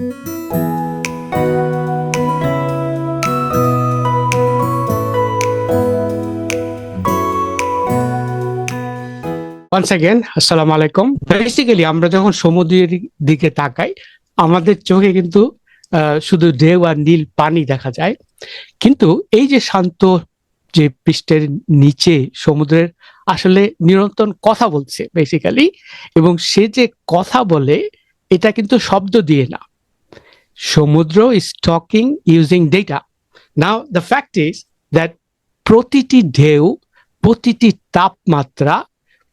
Once again আসসালামু আলাইকুম। Basically আমরা যখন সমুদ্রের দিকে তাকাই, আমাদের চোখে কিন্তু শুধু ঢেউ আর নীল পানি দেখা যায়। কিন্তু এই যে শান্ত যে পৃষ্ঠের নিচে সমুদ্রের আসলে নিরন্তর কথা বলছে বেসিক্যালি এবং সে যে কথা বলে, এটা কিন্তু শব্দ দিয়ে না। সমুদ্র is talking using data now the fact is that প্রতিটি ঢেউ, প্রতিটি তাপমাত্রা,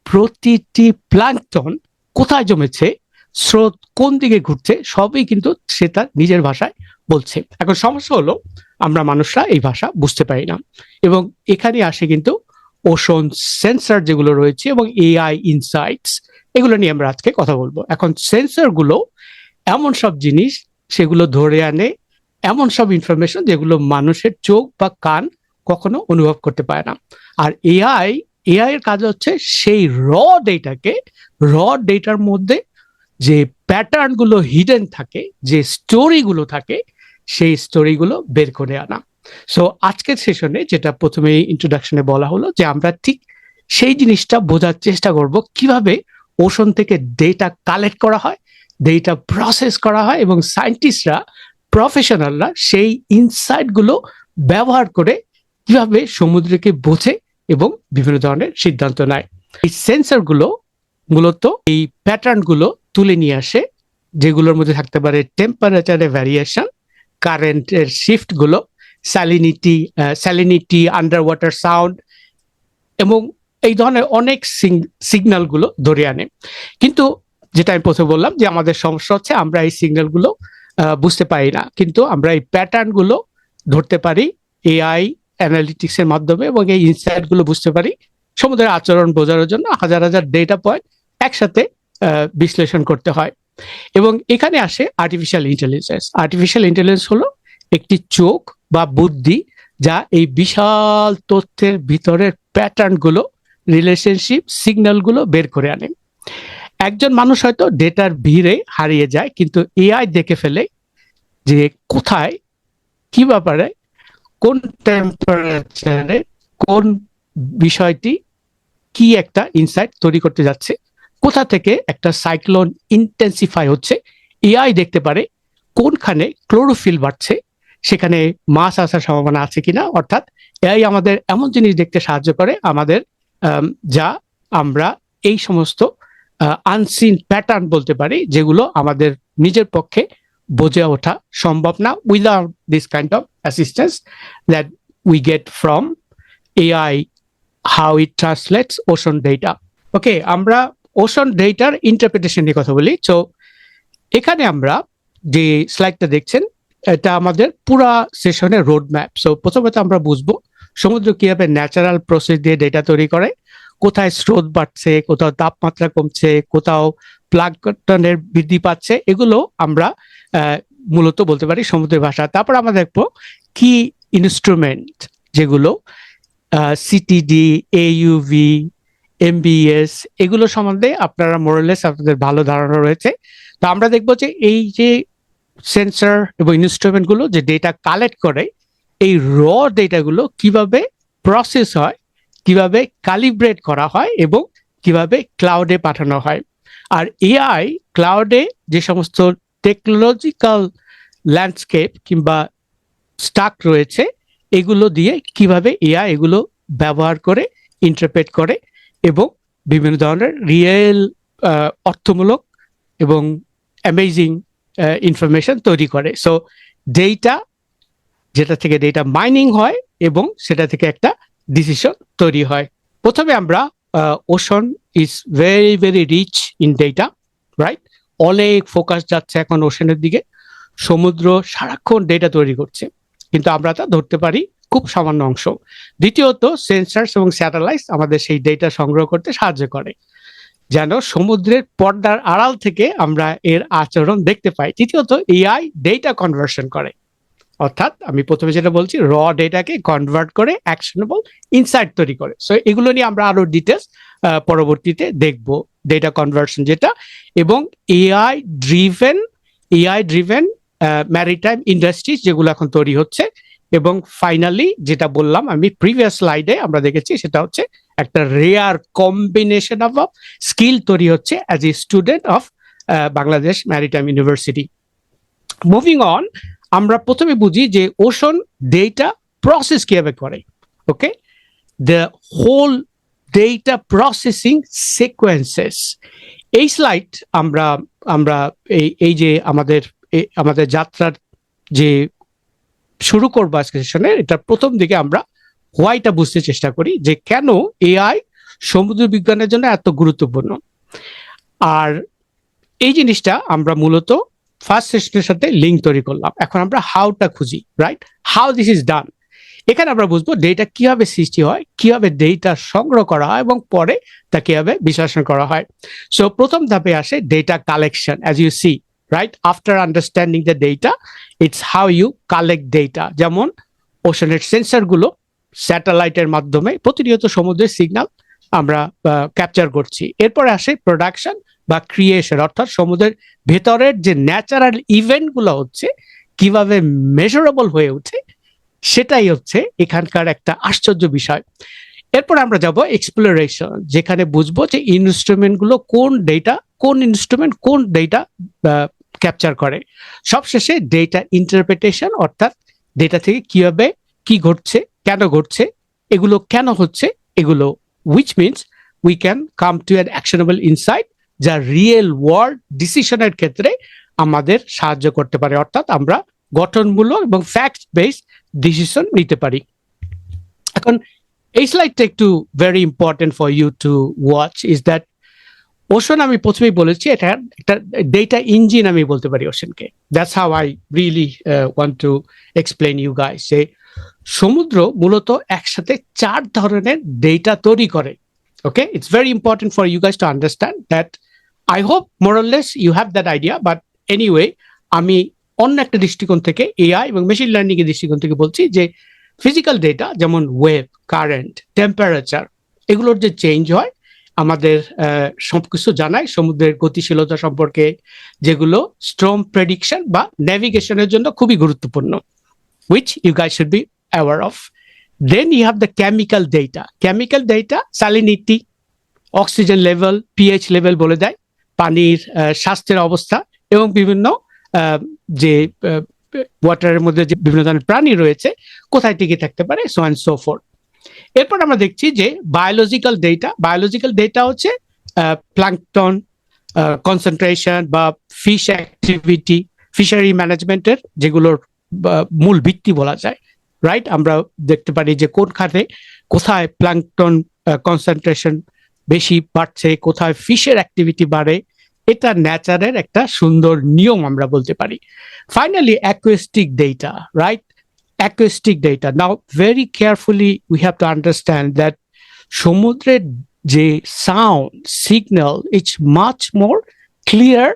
প্রতিটি প্লাঙ্কটন কোথায় জমেছে, স্রোত কোন দিকে ঘুরছে, সবই কিন্তু সে তার নিজের ভাষায় বলছে। এখন সমস্যা হলো, আমরা মানুষরা এই ভাষা বুঝতে পারি না। এবং এখানে আসে কিন্তু ওশন সেন্সর যেগুলো রয়েছে এবং এআই ইনসাইটস এগুলো নিয়ে আমরা আজকে কথা বলব। এখন সেন্সরগুলো এমন সব জিনিস সেগুলো ধরে আনে। এমন সব ইনফরমেশন যেগুলো মানুষের চোখ বা কান কখনো অনুভব করতে পারে না। আর এআই এআই এর কাজ হচ্ছে সেই র ডেটাকে র ডেটার মধ্যে যে প্যাটার্নগুলো হিডেন থাকে, যে স্টোরি গুলো থাকে, সেই স্টোরি গুলো বের করে আনা। সো আজকের সেশনে যেটা প্রথমে ইন্ট্রোডাকশনে বলা হলো যে আমরা ঠিক সেই জিনিসটা বোঝার চেষ্টা করব কীভাবে ওশন থেকে ডেটা কালেক্ট করা হয় ডেটা প্রসেস করা হয় এবং সায়েন্টিস্টরা প্রফেশনালরা সেই ইনসাইটগুলো ব্যবহার করে কীভাবে সমুদ্রকে বোঝে এবং বিভিন্ন ধরনের সিদ্ধান্ত নেয়। এই সেন্সরগুলো মূলত এই প্যাটার্নগুলো তুলে নিয়ে আসে, যেগুলোর মধ্যে থাকতে পারে টেম্পারেচারের ভ্যারিয়েশন কারেন্টের শিফটগুলো salinity salinity under water sound এবং এই ধরনের অনেক সিগন্যালগুলো ধরে আনে। কিন্তু যেটা আমি প্রথমে বললাম যে আমাদের সমস্যা হচ্ছে আমরা এই সিগন্যালগুলো আহ, বুঝতে পারি না। কিন্তু আমরা এই প্যাটার্নগুলো ধরতে পারি এআই অ্যানালিটিক্সের মাধ্যমে এবং এই ইনসাইটগুলো বুঝতে পারি সমুদ্রের আচরণ বোঝানোর জন্য হাজার হাজার ডেটা পয়েন্ট একসাথে বিশ্লেষণ করতে হয়। এবং এখানে আসে আর্টিফিশিয়াল ইন্টেলিজেন্স আর্টিফিশিয়াল ইন্টেলিজেন্স হলো একটি চোখ বা বুদ্ধি যা এই বিশাল তথ্যের ভিতরের প্যাটার্নগুলো রিলেশনশিপ সিগন্যালগুলো বের করে আনে। একজন মানুষ হয়তো ডেটার ভিড়ে হারিয়ে যায়, কিন্তু এআই দেখে ফেলে যে কোথায়, কি ব্যাপারে, কোন টেম্পারেচারে কোন বিষয়টি, কি একটা ইনসাইট তৈরি করতে যাচ্ছে, কোথা থেকে একটা সাইক্লোন ইন্টেন্সিফাই হচ্ছে এআই দেখতে পারে কোনখানে ক্লোরোফিল বাড়ছে, সেখানে মাছ আসার সম্ভাবনা আছে কিনা, অর্থাৎ এআই আমাদের এমন জিনিস দেখতে সাহায্য করে আমাদের যা আমরা এই সমস্ত আনসিন প্যাটার্ন বলতে পারি, যেগুলো আমাদের নিজের পক্ষে বোঝে ওঠা সম্ভব না without this kind of assistance that we get from AI how it translates ocean data okay আমরা ওশন ডেটার ইন্টারপ্রিটেশন নিয়ে কথা বলি। তো এখানে আমরা যে স্লাইডটা দেখছেন, এটা আমাদের পুরা সেশনের রোড ম্যাপ সো প্রথমত আমরা বুঝব, সমুদ্র কীভাবে ন্যাচারাল প্রসেস দিয়ে ডেটা তৈরি করে কোথায় স্রোত বাড়ছে, কোথাও তাপমাত্রা কমছে, কোথাও প্লাগটনের বৃদ্ধি পাচ্ছে, এগুলো আমরা মূলত বলতে পারি সমুদ্রের ভাষা। তারপর আমরা দেখব কি ইনস্ট্রুমেন্ট যেগুলো সিটিডি এইউভি এমবিএস এগুলো সম্বন্ধে আপনারা মোরালেস আপনাদের ভালো ধারণা রয়েছে। তো আমরা দেখব যে এই যে সেন্সর এবং ইনস্ট্রুমেন্টগুলো যে ডেটা কালেক্ট করে, এই র ডেটাগুলো কীভাবে প্রসেস হয় কীভাবে ক্যালিব্রেট করা হয় এবং কীভাবে ক্লাউডে পাঠানো হয়। আর এআই ক্লাউডে যে সমস্ত টেকনোলজিক্যাল ল্যান্ডস্কেপ কিংবা স্টাক রয়েছে, এগুলো দিয়ে কীভাবে এআই এগুলো ব্যবহার করে ইন্টারপ্রেট করে এবং বিভিন্ন ধরনের রিয়েল অর্থমূলক এবং অ্যামেজিং ইনফরমেশন তৈরি করে। সো ডেটা যেটা থেকে ডেটা মাইনিং হয় এবং সেটা থেকে একটা ডিসিশন তৈরি হয়। প্রথমে আমরা ocean is very very rich in data right অনেক ফোকাস যাচ্ছে এখন ওশনের দিকে। সমুদ্র সারাক্ষণ ডেটা তৈরি করছে। কিন্তু আমরা তা ধরতে পারি খুব সামান্য অংশ। দ্বিতীয়ত সেন্সার্স এবং স্যাটেলাইট আমাদের সেই ডেটা সংগ্রহ করতে সাহায্য করে। যেন সমুদ্রের পর্দার আড়াল থেকে আমরা এর আচরণ দেখতে পাই। তৃতীয়ত এআই ডেটা কনভার্সন করে। অর্থাৎ আমি প্রথমে যেটা বলছি র ডেটাকে কনভার্ট করে অ্যাকশনেবল ইনসাইট তৈরি করে। সো এগুলো নিয়ে আমরা আরও ডিটেলস পরবর্তীতে দেখব। ডেটা কনভার্সন যেটা এবং AI driven AI driven maritime industries যেগুলো এখন তৈরি হচ্ছে। এবং ফাইনালি যেটা বললাম আমি প্রিভিয়াস স্লাইডে আমরা দেখেছি, সেটা হচ্ছে একটা রেয়ার কম্বিনেশন অফ স্কিল তৈরি হচ্ছে as a student of Bangladesh maritime university moving on আমরা প্রথমে বুঝি যে ওশন ডেটা প্রসেস কীভাবে করে okay the whole data processing sequences এই স্লাইড আমরা আমরা এই এই যে আমাদের আমাদের যাত্রার যে শুরু করব আজকে সেশনে এটা প্রথম দিকে আমরা হোয়াইটা বুঝতে চেষ্টা করি যে কেন এআই সমুদ্র বিজ্ঞানের জন্য এত গুরুত্বপূর্ণ। আর এই জিনিসটা আমরা মূলত ফার্স্ট সেশনের সাথে লিঙ্ক তৈরি করলাম। এখন আমরা হাউটা খুঁজি right how this is done এখানে আমরা বুঝব ডেটা কীভাবে সৃষ্টি হয়, কীভাবে ডেটা সংগ্রহ করা হয় এবং পরে তা কীভাবে বিশ্লেষণ করা হয়। সো প্রথম ধাপে আসে data collection as you see right after understanding the data it's how you collect data যেমন ওশনের সেন্সারগুলো স্যাটেলাইটের মাধ্যমে প্রতিনিয়ত সমুদ্রের সিগন্যাল আমরা ক্যাপচার করছি। এরপরে আসে প্রোডাকশন বা ক্রিয়েশন অর্থাৎ সমুদ্রের ভেতরের যে ন্যাচারাল ইভেন্টগুলো হচ্ছে, কীভাবে মেজারেবল হয়ে ওঠে, সেটাই হচ্ছে এখানকার একটা আশ্চর্য বিষয়। এরপর আমরা যাব এক্সপ্লোরেশন যেখানে বুঝব যে ইনস্ট্রুমেন্টগুলো কোন ডেটা কোন ইনস্ট্রুমেন্ট কোন ডেটা ক্যাপচার করে। সবশেষে ডেটা ইন্টারপ্রিটেশন অর্থাৎ ডেটা থেকে কীভাবে, কি ঘটছে, কেন ঘটছে, এগুলো কেন হচ্ছে, এগুলো which means we can come to an actionable insight যা রিয়েল ওয়ার্ল্ড ডিসিশনের ক্ষেত্রে আমাদের সাহায্য করতে পারে। অর্থাৎ আমরা গঠনমূলক এবং ফ্যাক্ট বেসড ডিসিশন নিতে পারি। এখন এই স্লাইডটা একটু very important for you to watch is that ocean আমি প্রথমেই বলেছি, এটা একটা ডেটা ইঞ্জিন আমি বলতে পারি ওশনকে that's how I really want to explain you guys যে সমুদ্র মূলত একসাথে চার ধরনের ডেটা তৈরি করে okay it's very important for you guys to understand that I hope more or less you have that idea but anyway আমি অন্য একটা দৃষ্টিকোণ থেকে এআই এবং মেশিন লার্নিং এর দৃষ্টিকোণ থেকে বলছি যে ফিজিক্যাল ডেটা যেমন ওয়েভ কারেন্ট টেম্পারেচার এগুলোর যে চেঞ্জ হয়, আমাদের সবকিছু জানায় সমুদ্রের গতিশীলতা সম্পর্কে, যেগুলো স্ট্রম প্রেডিকশন বা নেভিগেশনের জন্য খুবই গুরুত্বপূর্ণ। Which you guy should be aware of then you have the chemical data chemical data salinity oxygen level pH level বলে দেয়, পানির স্বাস্থ্যের অবস্থা, এবং বিভিন্ন যে ওয়াটারের মধ্যে যে বিভিন্ন ধরনের প্রাণী রয়েছে, কোথায় টিকে থাকতে পারে সো অ্যান্ড সো ফোর এরপর আমরা দেখছি যে বায়োলজিক্যাল ডেটা বায়োলজিক্যাল ডেটা হচ্ছে প্লাঙ্কটন কনসেন্ট্রেশন বা ফিশ অ্যাক্টিভিটি ফিশারি ম্যানেজমেন্টের যেগুলোর মূল ভিত্তি বলা যায় রাইট আমরা দেখতে পারি যে কোন খাতে কোথায় প্লাঙ্কটন কনসেন্ট্রেশন বেশি বাড়ছে, কোথায় ফিশের অ্যাক্টিভিটি বাড়ে, এটা ন্যাচারের একটা সুন্দর নিয়ম আমরা বলতে পারি। Finally acoustic data right acoustic data now very carefully we have to understand that সমুদ্রের যে sound signal it's much more clear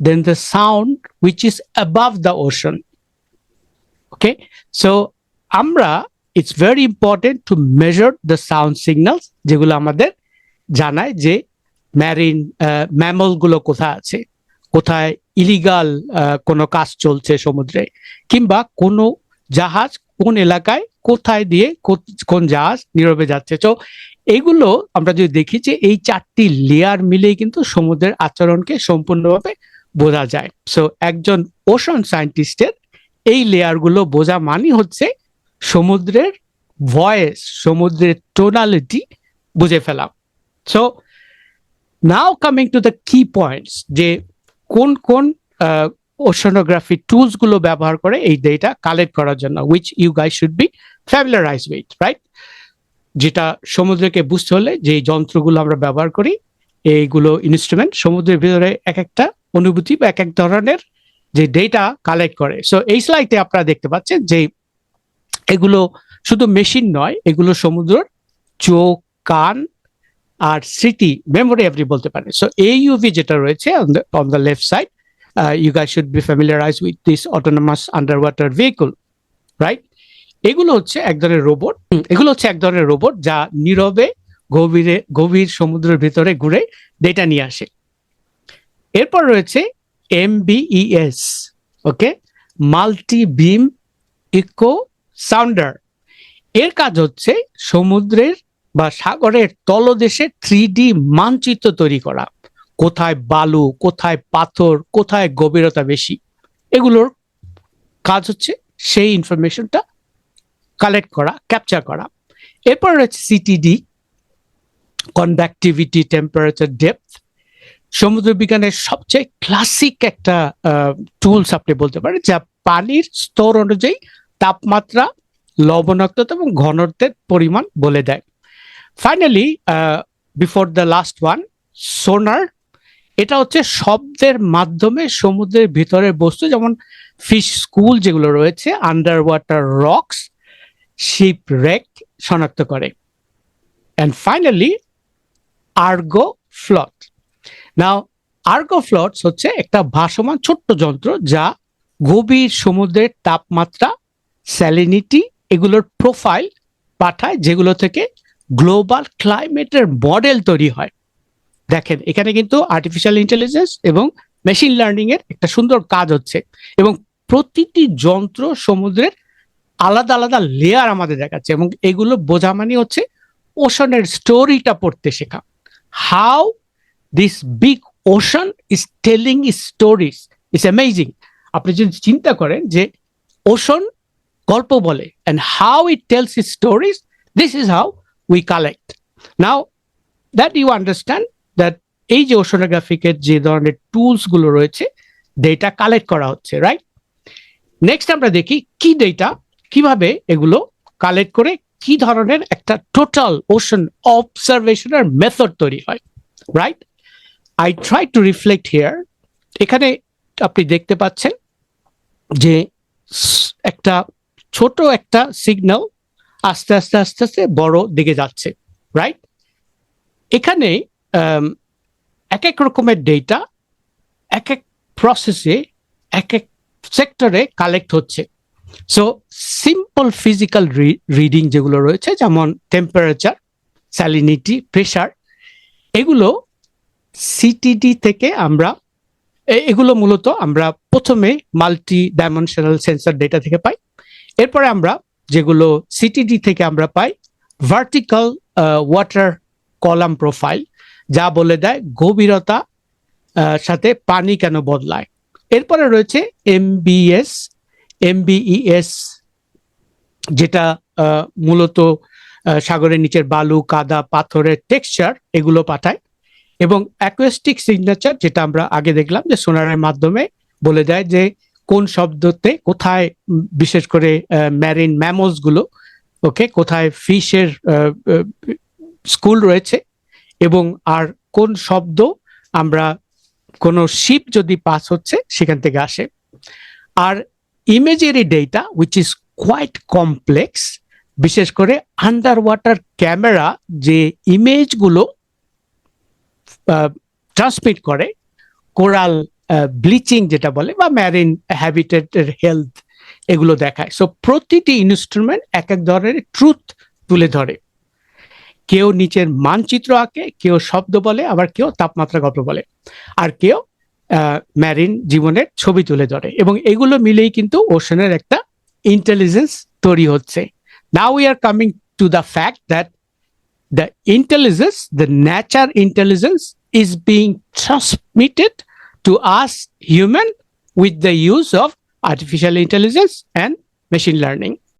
than the sound which is above the ocean okay so আমরা it's very important to measure the sound signals যেগুলো আমাদের জানায় যে marine ম্যামলগুলো কোথায় আছে। কোথায় ইলিগাল কোনো কাজ চলছে সমুদ্রে? কিংবা কোনো জাহাজ কোন এলাকায় কোথায় দিয়ে কোন জাহাজ নীরবে যাচ্ছে? তো এগুলো আমরা যদি দেখি যে এই চারটি লেয়ার মিলেই কিন্তু সমুদ্রের আচরণকে সম্পূর্ণভাবে বোঝা যায়। সো একজন ওশন সায়েন্টিস্টের এই লেয়ারগুলো বোঝা মানে হচ্ছে সমুদ্রের ভয়েস সমুদ্রের টোনালিটি বুঝে ফেলা so now coming to the key points যে কোন কোন ওশনোগ্রাফি টুলসগুলো ব্যবহার করে এই ডেটা কালেক্ট করার জন্য which you guy should be familiarise with right যেটা সমুদ্রকে বুঝতে হলে যে যন্ত্রগুলো আমরা ব্যবহার করি, এইগুলো ইনস্ট্রুমেন্ট সমুদ্রের ভিতরে এক একটা অনুভূতি বা এক এক ধরনের যে ডেটা কালেক্ট করে। সো এই স্লাইডে আপনারা দেখতে পাচ্ছেন যে এগুলো শুধু মেশিন নয়, এগুলো সমুদ্রের চোখ, কান আর স্মৃতি মেমোরি আপনি বলতে পারেন। সো এই ইউভি যেটা রয়েছে on the left side you guy should be familiarise with this autonomous under water vehicle right এগুলো হচ্ছে এক ধরনের রোবট এগুলো হচ্ছে এক ধরনের রোবট যা নীরবে, গভীরে, গভীর সমুদ্রের ভিতরে ঘুরে ডেটা নিয়ে আসে। এরপর রয়েছে MBES okay multi beam echo sounder এর কাজ হচ্ছে সমুদ্রের বা সাগরের তলদেশে থ্রি মানচিত্র তৈরি করা। কোথায় বালু, কোথায় পাথর, কোথায় গভীরতা বেশি? এগুলোর কাজ হচ্ছে সেই ইনফরমেশনটা কালেক্ট করা ক্যাপচার করা। এরপর রয়েছে সিটিডি কনডাক্টিভিটি টেম্পারেচার ডেপথ সমুদ্র বিজ্ঞানের সবচেয়ে ক্লাসিক একটা টুলস আপনি বলতে পারেন, যা পানির স্তর অনুযায়ী তাপমাত্রা, লবণাক্ততা এবং ঘনত্বের পরিমাণ বলে দেয়। Finally before the last one sonar এটা হচ্ছে শব্দের মাধ্যমে সমুদ্রের ভিতরের বস্তু, যেমন ফিশ স্কুল যেগুলো রয়েছে under water rocks ship wreck শনাক্ত করে। অ্যান্ড ফাইনালি আর্গো ফ্লট নাও আর্গো ফ্লটস হচ্ছে একটা ভাসমান ছোট্ট যন্ত্র যা গভীর সমুদ্রের তাপমাত্রা স্যালিনিটি এগুলোর প্রোফাইল পাঠায়, যেগুলো থেকে গ্লোবাল ক্লাইমেটের মডেল তৈরি হয়। দেখেন, এখানে কিন্তু আর্টিফিশিয়াল ইন্টেলিজেন্স এবং মেশিন লার্নিং এর একটা সুন্দর কাজ হচ্ছে এবং প্রতিটি যন্ত্র সমুদ্রের আলাদা আলাদা লেয়ার আমাদের দেখাচ্ছে এবং এগুলো বোঝা মানে হচ্ছে ওশনের স্টোরিটা পড়তে শেখা। How this big ocean is telling stories is amazing আপনি যদি চিন্তা করেন যে ওশন গল্প বলে and how it tells is stories this is how we collect now that you understand that এই যে ওশনোগ্রাফিকের যে ধরনের টুলসগুলো রয়েছে ডেটা কালেক্ট করা হচ্ছে রাইট নেক্সট আমরা দেখি কি ডেটা কীভাবে এগুলো কালেক্ট করে কি ধরনের একটা টোটাল ওশন অবজারভেশনের মেথড তৈরি হয় right I try to reflect here এখানে আপনি দেখতে পাচ্ছেন যে একটা ছোট একটা সিগন্যাল আস্তে আস্তে আস্তে আস্তে বড় দিকে যাচ্ছে রাইট এখানে এক এক রকমের ডেটা এক এক প্রসেসে এক এক সেক্টরে কালেক্ট হচ্ছে। সো সিম্পল ফিজিক্যাল রিডিং যেগুলো রয়েছে, যেমন টেম্পারেচার স্যালিনিটি প্রেশার এগুলো সিটিডি থেকে আমরা এগুলো মূলত আমরা প্রথমে মাল্টি ডাইমেনশনাল সেন্সর ডেটা থেকে পাই। এরপরে আমরা যেগুলো সিটিডি থেকে আমরা পাই ভার্টিক্যাল ওয়াটার কলাম প্রোফাইল যা বলে দেয় গভীরতা সাথে পানি কেন বদলায়। এরপরে রয়েছে এমবিএস এমবিইএস যেটা মূলত সাগরের নিচের বালু, কাদা, পাথরের টেক্সচার এগুলো পাঠায়। এবং অ্যাকুয়েস্টিক সিগনেচার যেটা আমরা আগে দেখলাম যে সোনারের মাধ্যমে বলে দেয় যে কোন শব্দতে কোথায় বিশেষ করে ম্যারিনগুলো ওকে কোথায় ফিশের স্কুল রয়েছে এবং আর কোন শব্দ আমরা, কোনো শিপ যদি পাস হচ্ছে সেখান থেকে আসে। আর imagery data which is quite complex বিশেষ করে আন্ডার ওয়াটার ক্যামেরা যে ইমেজগুলো ট্রান্সমিট করে কোরাল ব্লিচিং যেটা বলে বা ম্যারিন হ্যাবিটেটের হেলথ এগুলো দেখায়। সো প্রতিটি ইনস্ট্রুমেন্ট এক এক ধরনের ট্রুথ তুলে ধরে। কেউ নিচের মানচিত্র আঁকে, কেউ শব্দ বলে, আবার কেউ তাপমাত্রা গল্প বলে। আর কেউ ম্যারিন জীবনের ছবি তুলে ধরে। এবং এগুলো মিলেই কিন্তু ওশনের একটা ইন্টেলিজেন্স তৈরি হচ্ছে। Now we are coming to the fact that the intelligence the nature intelligence is being transmitted to us human with the use of artificial intelligence and machine learning.